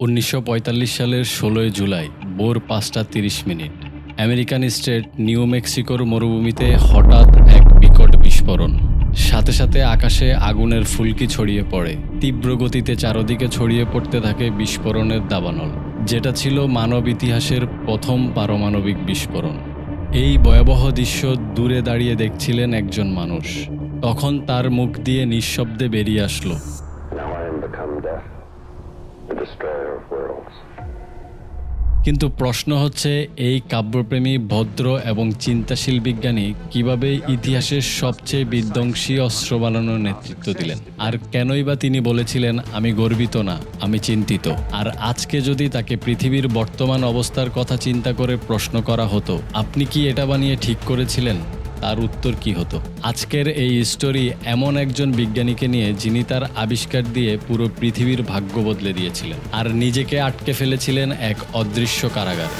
উনিশশো পঁয়তাল্লিশ সালের ষোলোই জুলাই, ভোর পাঁচটা তিরিশ মিনিট, আমেরিকান স্টেট নিউ মেক্সিকোর মরুভূমিতে হঠাৎ এক বিকট বিস্ফোরণ। সাথে সাথে আকাশে আগুনের ফুলকি ছড়িয়ে পড়ে। তীব্র গতিতে চারদিকে ছড়িয়ে পড়তে থাকে বিস্ফোরণের দাবানল, যেটা ছিল মানব ইতিহাসের প্রথম পারমাণবিক বিস্ফোরণ। এই ভয়াবহ দৃশ্য দূরে দাঁড়িয়ে দেখছিলেন একজন মানুষ। তখন তার মুখ দিয়ে নিঃশব্দে বেরিয়ে আসলো। কিন্তু প্রশ্ন হচ্ছে, এই কাব্যপ্রেমী, ভদ্র এবং চিন্তাশীল বিজ্ঞানী কীভাবে ইতিহাসের সবচেয়ে বিধ্বংসী অস্ত্র বানানোর নেতৃত্ব দিলেন? আর কেনই বা তিনি বলেছিলেন, আমি গর্বিত না, আমি চিন্তিত। আর আজকে যদি তাকে পৃথিবীর বর্তমান অবস্থার কথা চিন্তা করে প্রশ্ন করা হতো, আপনি কি এটা বানিয়ে ঠিক করেছিলেন? তার উত্তর কি হতো? আজকের এই স্টোরি এমন একজন বিজ্ঞানীকে নিয়ে যিনি তার আবিষ্কার দিয়ে পুরো পৃথিবীর ভাগ্য বদলে দিয়েছিলেন আর নিজেকে আটকে ফেলেছিলেন এক অদৃশ্য কারাগারে।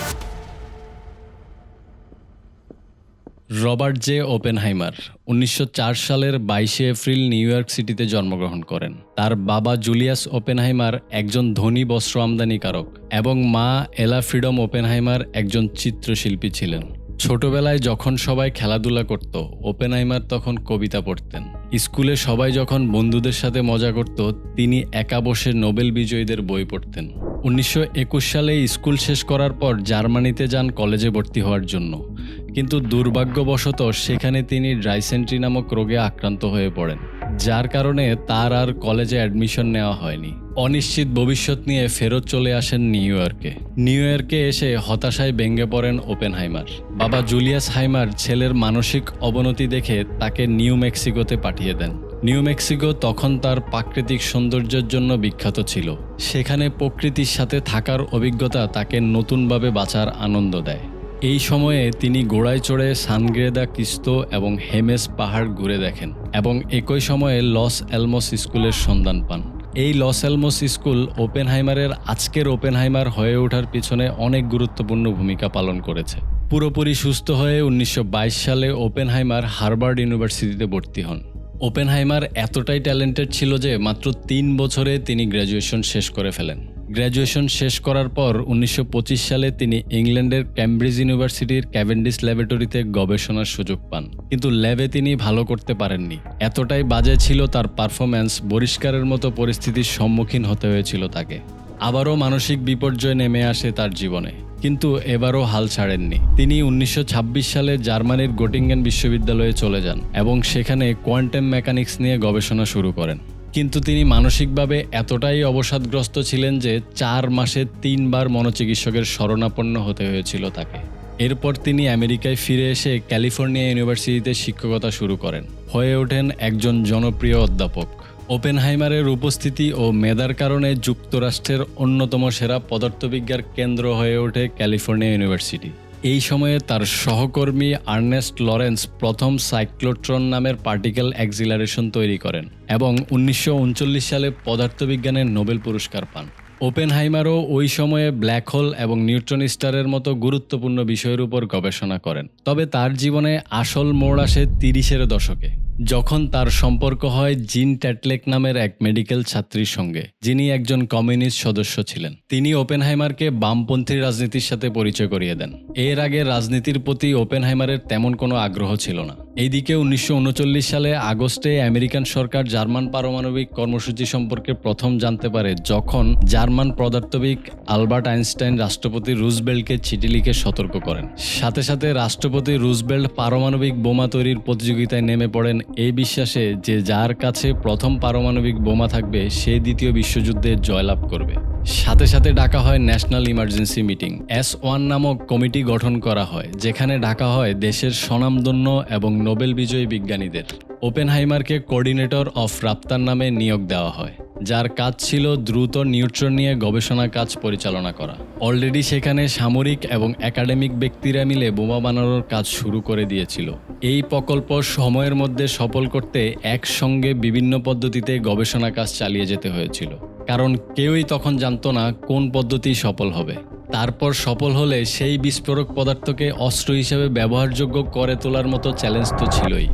রবার্ট জে ওপেনহাইমার উনিশশো চার সালের বাইশে এপ্রিল নিউ ইয়র্ক সিটিতে জন্মগ্রহণ করেন। তার বাবা জুলিয়াস ওপেনহাইমার একজন ধনী বস্ত্র আমদানিকারক এবং মা এলা ফ্রিডম ওপেনহাইমার একজন চিত্রশিল্পী ছিলেন। ছোটবেলায় যখন সবাই খেলাধুলা করত, ওপেনহাইমার তখন কবিতা পড়তেন। স্কুলে সবাই যখন বন্ধুদের সাথে মজা করত, তিনি একা বসে নোবেল বিজয়ীদের বই পড়তেন। উনিশশো একুশ সালে স্কুল শেষ করার পর জার্মানিতে যান কলেজে ভর্তি হওয়ার জন্য। কিন্তু দুর্ভাগ্যবশত সেখানে তিনি ড্রাইসেন্ট্রি নামক রোগে আক্রান্ত হয়ে পড়েন। যার কারণে তার আর কলেজে অ্যাডমিশন নেওয়া হয়নি। অনিশ্চিত ভবিষ্যৎ নিয়ে ফেরত চলে আসেন নিউ ইয়র্কে। নিউ ইয়র্কে এসে হতাশায় ভেঙে পড়েন ওপেন হাইমার বাবা জুলিয়াস হাইমার ছেলের মানসিক অবনতি দেখে তাকে নিউ মেক্সিকোতে পাঠিয়ে দেন। নিউ মেক্সিকো তখন তার প্রাকৃতিক সৌন্দর্যের জন্য বিখ্যাত ছিল। সেখানে প্রকৃতির সাথে থাকার অভিজ্ঞতা তাকে নতুনভাবে বাঁচার আনন্দ দেয়। এই সময়ে তিনি ঘোড়ায় চড়ে সানগ্রেদা কিস্তো এবং হেমেস পাহাড় ঘুরে দেখেন এবং একই সময়ে লস এলমোস স্কুলের সন্ধান পান। এই লস এলমোস স্কুল ওপেনহাইমারের আজকের ওপেনহাইমার হয়ে ওঠার পিছনে অনেক গুরুত্বপূর্ণ ভূমিকা পালন করেছে। পুরোপুরি সুস্থ হয়ে উনিশশো বাইশ সালে ওপেনহাইমার হার্ভার্ড ইউনিভার্সিটিতে ভর্তি হন। ওপেনহাইমার এতটাই ট্যালেন্টেড ছিল যে মাত্র তিন বছরে তিনি গ্র্যাজুয়েশন শেষ করে ফেলেন। গ্র্যাজুয়েশন শেষ করার পর উনিশশো পঁচিশ সালে তিনি ইংল্যান্ডের ক্যামব্রিজ ইউনিভার্সিটির ক্যাভেন্ডিস ল্যাবরেটরিতে গবেষণার সুযোগ পান। কিন্তু ল্যাবে তিনি ভালো করতে পারেননি। এতটাই বাজে ছিল তার পারফরম্যান্স বহিষ্কারের মতো পরিস্থিতির সম্মুখীন হতে হয়েছিল তাকে। আবারও মানসিক বিপর্যয় নেমে আসে তার জীবনে। কিন্তু এবারও হাল ছাড়েননি। তিনি উনিশশো ছাব্বিশ সালে জার্মানির গোটিঙ্গেন বিশ্ববিদ্যালয়ে চলে যান এবং সেখানে কোয়ান্টাম মেকানিক্স নিয়ে গবেষণা শুরু করেন। কিন্তু তিনি মানসিকভাবে এতটাই অবসাদগ্রস্ত ছিলেন যে চার মাসে তিনবার মনোচিকিৎসকের শরণাপন্ন হতে হয়েছিল তাকে। এরপর তিনি আমেরিকায় ফিরে এসে ক্যালিফোর্নিয়া ইউনিভার্সিটিতে শিক্ষকতা শুরু করেন। হয়ে ওঠেন একজন জনপ্রিয় অধ্যাপক। ওপেনহাইমারের উপস্থিতি ও মেধার কারণে যুক্তরাষ্ট্রের অন্যতম সেরা পদার্থবিজ্ঞার কেন্দ্র হয়ে ওঠে ক্যালিফোর্নিয়া ইউনিভার্সিটি। এই সময়ে তার সহকর্মী আর্নেস্ট লরেন্স প্রথম সাইক্লোট্রন নামের পার্টিকেল অ্যাক্সিলারেশন তৈরি করেন এবং উনিশশো উনচল্লিশ সালে পদার্থবিজ্ঞানের নোবেল পুরস্কার পান। ওপেনহাইমারও ওই সময়ে ব্ল্যাক হোল এবং নিউট্রন স্টারের মতো গুরুত্বপূর্ণ বিষয়ের উপর গবেষণা করেন। তবে তার জীবনে আসল মোড় আসে তিরিশের দশকে। যখন তার সম্পর্ক হয় জিন ট্যাটলেক নামের এক মেডিকেল ছাত্রীর সঙ্গে, যিনি একজন কমিউনিস্ট সদস্য ছিলেন। তিনি ওপেনহাইমারকে বামপন্থী রাজনীতির সাথে পরিচয় করিয়ে দেন। এর আগে রাজনীতির প্রতি ওপেনহাইমারের তেমন কোনো আগ্রহ ছিল না। এইদিকে উনিশশো উনচল্লিশ সালে আগস্টে আমেরিকান সরকার জার্মান পারমাণবিক কর্মসূচি সম্পর্কে প্রথম জানতে পারে যখন জার্মান পদার্থবিদ আলবার্ট আইনস্টাইন রাষ্ট্রপতি রুজবেল্টকে চিঠি লিখে সতর্ক করেন। সাথে সাথে রাষ্ট্রপতি রুজবেল্ট পারমাণবিক বোমা তৈরির প্রতিযোগিতায় নেমে পড়েন এই বিশ্বাসে যে যার কাছে প্রথম পারমাণবিক বোমা থাকবে সে দ্বিতীয় বিশ্বযুদ্ধে জয়লাভ করবে। সাথে সাথে ডাকা হয় national emergency meeting. S one নামক কমিটি গঠন করা হয়, যেখানে ডাকা হয় দেশের স্বনামধন্য এবং নোবেল বিজয়ী বিজ্ঞানীদের। ওপেনহাইমারকে কোঅর্ডিনেটর অফ রাপ্তার নামে নিয়োগ দেওয়া হয়, যার কাজ ছিল দ্রুত নিউট্রন নিয়ে গবেষণা কাজ পরিচালনা করা। অলরেডি সেখানে সামরিক এবং একাডেমিক ব্যক্তিরা মিলে বোমা বানানোর কাজ শুরু করে দিয়েছিল। এই প্রকল্প সময়ের মধ্যে সফল করতে একসঙ্গে বিভিন্ন পদ্ধতিতে গবেষণা কাজ চালিয়ে যেতে হয়েছিল। কারণ কেউই তখন জানতো না কোন পদ্ধতি সফল হবে। তারপর সফল হলে সেই বিস্ফোরক পদার্থকে অস্ত্র হিসেবে ব্যবহারযোগ্য করে তোলার মতো চ্যালেঞ্জ তো ছিলই।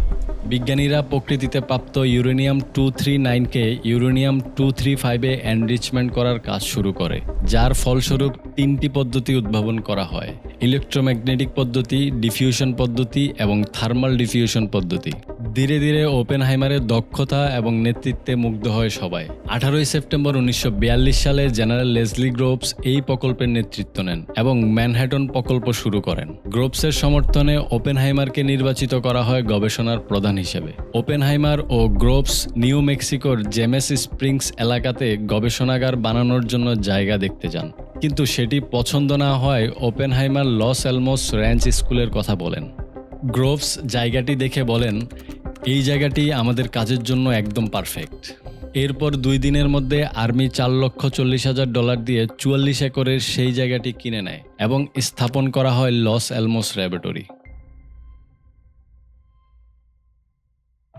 বিজ্ঞানীরা প্রকৃতিতে প্রাপ্ত ইউরেনিয়াম টু থ্রি নাইনকে ইউরেনিয়াম টু থ্রি ফাইভে এনরিচমেন্ট করার কাজ শুরু করে, যার ফলস্বরূপ তিনটি পদ্ধতি উদ্ভাবন করা হয়। ইলেকট্রোম্যাগনেটিক পদ্ধতি, ডিফিউশন পদ্ধতি এবং থার্মাল ডিফিউশন পদ্ধতি। ধীরে ধীরে ওপেনহাইমারের দক্ষতা এবং নেতৃত্বে মুগ্ধ হয় সবাই। আঠারোই সেপ্টেম্বর উনিশশো বিয়াল্লিশ সালে জেনারেল লেসলি গ্রোভস এই প্রকল্পের নেতৃত্ব নেন এবং ম্যানহ্যাটন প্রকল্প শুরু করেন। গ্রোভসের সমর্থনে ওপেনহাইমারকে নির্বাচিত করা হয় গবেষণার প্রধান হিসেবে। ওপেনহাইমার ও গ্রোভস নিউ মেক্সিকোর জেমেস স্প্রিংস এলাকাতে গবেষণাগার বানানোর জন্য জায়গা দেখতে যান। কিন্তু সেটি পছন্দ না হয় ওপেনহাইমার লস অ্যালমোস র্যাঞ্চ স্কুলের কথা বলেন। গ্রোভস জায়গাটি দেখে বলেন এই জায়গাটি আমাদের কাজের জন্য একদম পারফেক্ট এরপর দুই দিনের মধ্যে আর্মি চার লক্ষ চল্লিশ হাজার ডলার দিয়ে চুয়াল্লিশ একরের সেই জায়গাটি কিনে নেয় এবং স্থাপন করা হয় লস অ্যালমোস ল্যাবরেটরি।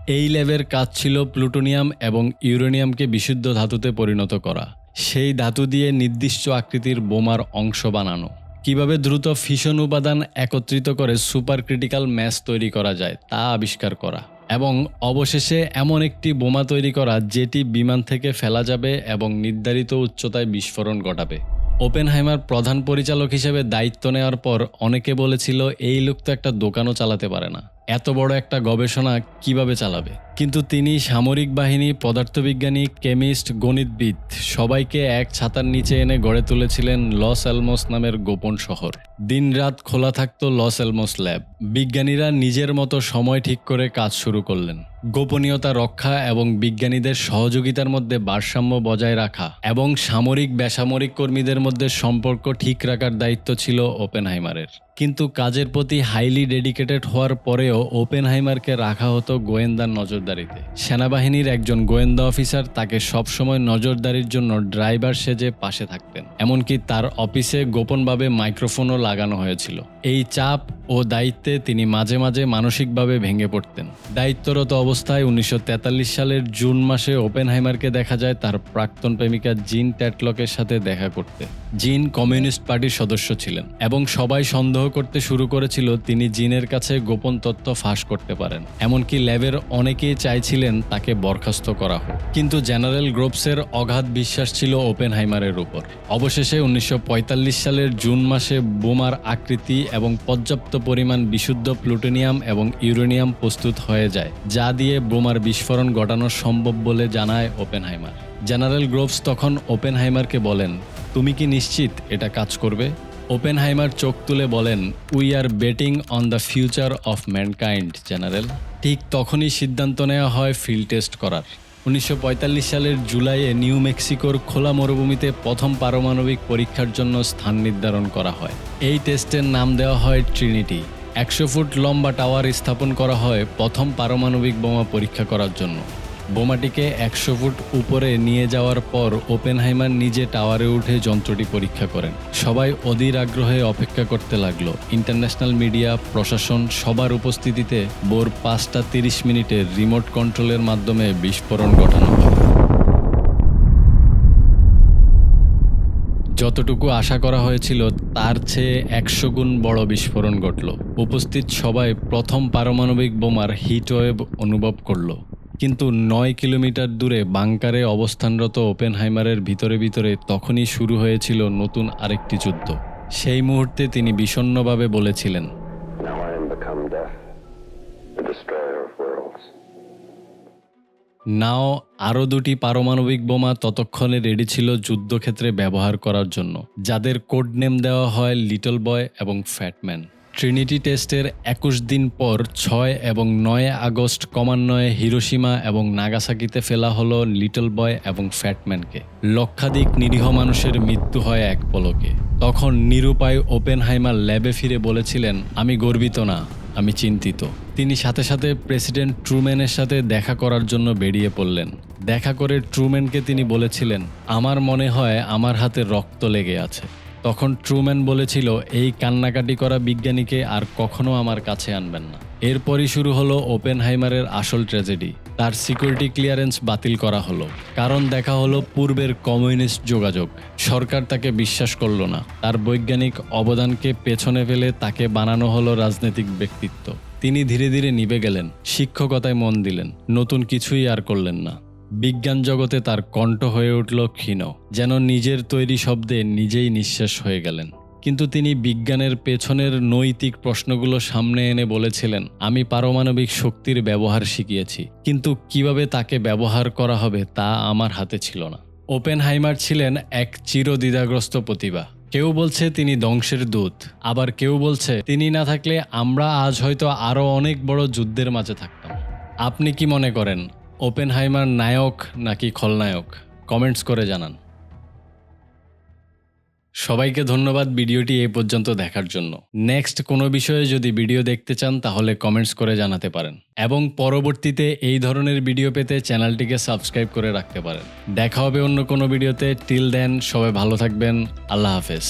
এই ল্যাবের কাজ ছিল প্লুটোনিয়াম এবং ইউরেনিয়ামকে বিশুদ্ধ ধাতুতে পরিণত করা। সেই ধাতু দিয়ে নির্দিষ্ট আকৃতির বোমার অংশ বানানো। কীভাবে দ্রুত ফিশন উপাদান একত্রিত করে সুপার ক্রিটিক্যাল ম্যাচ তৈরি করা যায় তা আবিষ্কার করা। এবং অবশেষে এমন একটি বোমা তৈরি করা যেটি বিমান থেকে ফেলা যাবে এবং নির্ধারিত উচ্চতায় বিস্ফোরণ ঘটাবে। ওপেনহাইমার প্রধান পরিচালক হিসেবে দায়িত্ব নেওয়ার পর অনেকে বলেছিল, এই লোক তো একটা দোকানও চালাতে পারে না। এত বড় একটা গবেষণা কীভাবে চালাবে? কিন্তু তিনি সামরিক বাহিনী, পদার্থবিজ্ঞানী, কেমিস্ট, গণিতবিদ সবাইকে এক ছাতার নিচে এনে গড়ে তুলেছিলেন লস অ্যালমোস নামের গোপন শহর। দিনরাত খোলা থাকত লস অ্যালমোস ল্যাব। বিজ্ঞানীরা নিজের মতো সময় ঠিক করে কাজ শুরু করলেন। গোপনীয়তা রক্ষা এবং বিজ্ঞানীদের সহযোগিতার মধ্যে ভারসাম্য বজায় রাখা এবং সামরিক বেসামরিক কর্মীদের মধ্যে সম্পর্ক ঠিক রাখার দায়িত্ব ছিল ওপেনহাইমারের। কিন্তু কাজের প্রতি হাইলি ডেডিকেটেড হওয়ার পরেও ওপেনহাইমারকে রাখা হতো গোয়েন্দার নজরদারিতে। সেনাবাহিনীর একজন গোয়েন্দা অফিসার তাকে সবসময় নজরদারির জন্য ড্রাইভার সেজে পাশে থাকতেন। এমনকি তার অফিসে গোপনভাবে মাইক্রোফোনও লাগানো হয়েছিল। এই চাপ ও দায়িত্বে তিনি মাঝে মাঝে মানসিকভাবে ভেঙে পড়তেন। দায়িত্বরত অবস্থায় উনিশশো তেতাল্লিশ সালের জুন মাসে ওপেনহাইমারকে দেখা যায় তার প্রাক্তন প্রেমিকা জিন ট্যাটলকের সাথে দেখা করতে। জিন কমিউনিস্ট পার্টির সদস্য ছিলেন এবং সবাই সন্দেহ করতে শুরু করেছিল তিনি জিনের কাছে গোপন তথ্য ফাঁস করতে পারেন। এমনকি ল্যাবের অনেকেই চাইছিলেন তাকে বরখাস্ত করা হোক। কিন্তু জেনারেল গ্রোভসের অগাধ বিশ্বাস ছিল ওপেনহাইমারের উপর। অবশেষে উনিশশো পঁয়তাল্লিশ সালের জুন মাসে বোমার আকৃতি এবং পর্যাপ্ত পরিমাণ বিশুদ্ধ প্লুটোনিয়াম এবং ইউরেনিয়াম প্রস্তুত হয়ে যায়, যা দিয়ে বোমার বিস্ফোরণ ঘটানো সম্ভব বলে জানায় ওপেনহাইমার। জেনারেল গ্রোভস তখন ওপেনহাইমারকে বলেন, তুমি কি নিশ্চিত এটা কাজ করবে? ওপেনহাইমার চোখ তুলে বলেন we are betting on the future of mankind general ঠিক তখনই সিদ্ধান্ত নেওয়া হয় ফিল্ড টেস্ট করার। উনিশশো পঁয়তাল্লিশ সালের জুলাইয়ে নিউ মেক্সিকোর খোলা মরুভূমিতে প্রথম পারমাণবিক পরীক্ষার জন্য স্থান নির্ধারণ করা হয়। এই টেস্টের নাম দেওয়া হয় ট্রিনিটি একশো ফুট লম্বা টাওয়ার স্থাপন করা হয় প্রথম পারমাণবিক বোমা পরীক্ষা করার জন্য। বোমাটিকে একশো ফুট উপরে নিয়ে যাওয়ার পর ওপেনহাইমার নিজে টাওয়ারে উঠে যন্ত্রটি পরীক্ষা করেন। সবাই অধীর আগ্রহে অপেক্ষা করতে লাগল। ইন্টারন্যাশনাল মিডিয়া, প্রশাসন সবার উপস্থিতিতে বোর পাঁচটা তিরিশ মিনিটে রিমোট কন্ট্রোলের মাধ্যমে বিস্ফোরণ ঘটানো হয়। যতটুকু আশা করা হয়েছিল, তার চেয়ে একশো গুণ বড় বিস্ফোরণ ঘটল। উপস্থিত সবাই প্রথম পারমাণবিক বোমার হিটওয়েভ অনুভব করল। কিন্তু নয় কিলোমিটার দূরে বাংকারে অবস্থানরত ওপেনহাইমারের ভিতরে ভিতরে তখনই শুরু হয়েছিল নতুন আরেকটি যুদ্ধ সেই মুহূর্তে তিনি বিষণ্ণভাবে বলেছিলেন. নাও আরও দুটি পারমাণবিক বোমা ততক্ষণে রেডি ছিল যুদ্ধক্ষেত্রে ব্যবহার করার জন্য যাদের কোড নেম দেওয়া হয় লিটল বয় এবং ফ্যাটম্যান ট্রিনিটি টেস্টের একুশ দিন পর ছয় এবং নয় আগস্ট ক্রমান্বয়ে হিরোসীমা এবং নাগাসাকিতে ফেলা হলো লিটল বয় এবং ফ্যাটম্যানকে লক্ষাধিক নিরীহ মানুষের মৃত্যু হয় এক পলকে। তখন নিরুপায় ওপেনহাইমার ল্যাবে ফিরে বলেছিলেন, আমি গর্বিত না, আমি চিন্তিত। তিনি সাথে সাথে প্রেসিডেন্ট ট্রুম্যানের সাথে দেখা করার জন্য বেরিয়ে পড়লেন। দেখা করে ট্রুম্যানকে তিনি বলেছিলেন, আমার মনে হয় আমার হাতে রক্ত লেগে আছে। তখন ট্রুম্যান বলেছিল, এই কান্নাকাটি করা বিজ্ঞানীকে আর কখনো আমার কাছে আনবেন না। এরপরই শুরু হলো ওপেনহাইমারের আসল ট্র্যাজেডি। তার সিকিউরিটি ক্লিয়ারেন্স বাতিল করা হলো। কারণ দেখা হলো পূর্বের কমিউনিস্ট যোগাযোগ। সরকার তাকে বিশ্বাস করল না। তার বৈজ্ঞানিক অবদানকে পেছনে ফেলে তাকে বানানো হলো রাজনৈতিক ব্যক্তিত্ব। তিনি ধীরে ধীরে নিভে গেলেন। শিক্ষকতায় মন দিলেন। নতুন কিছুই আর করলেন না। বিজ্ঞান জগতে তার কণ্ঠ হয়ে উঠল ক্ষীণ, যেন নিজের তৈরি শব্দে নিজেই নিঃশ্বাস হয়ে গেলেন। কিন্তু তিনি বিজ্ঞানের পেছনের নৈতিক প্রশ্নগুলো সামনে এনে বলেছিলেন, আমি পারমাণবিক শক্তির ব্যবহার শিখিয়েছি, কিন্তু কীভাবে তাকে ব্যবহার করা হবে তা আমার হাতে ছিল না। ওপেন হাইমার ছিলেন এক চিরদ্বিধাগ্রস্ত প্রতিভা। কেউ বলছে তিনি ধ্বংসের দূত, আবার কেউ বলছে তিনি না থাকলে আমরা আজ হয়তো আরও অনেক বড় যুদ্ধের মাঝে থাকতাম। আপনি কি মনে করেন ওপেন হাইমার নায়ক নাকি খলনায়ক? কমেন্টস করে জানান। সবাইকে ধন্যবাদ ভিডিওটি এই পর্যন্ত দেখার জন্য। নেক্সট কোনো বিষয়ে যদি ভিডিও দেখতে চান, তাহলে কমেন্টস করে জানাতে পারেন। এবং পরবর্তীতে এই ধরনের ভিডিও পেতে চ্যানেলটিকে সাবস্ক্রাইব করে রাখতে পারেন। দেখা হবে অন্য কোনো ভিডিওতে। টিল দেন, সবাই ভালো থাকবেন। আল্লাহ হাফেজ।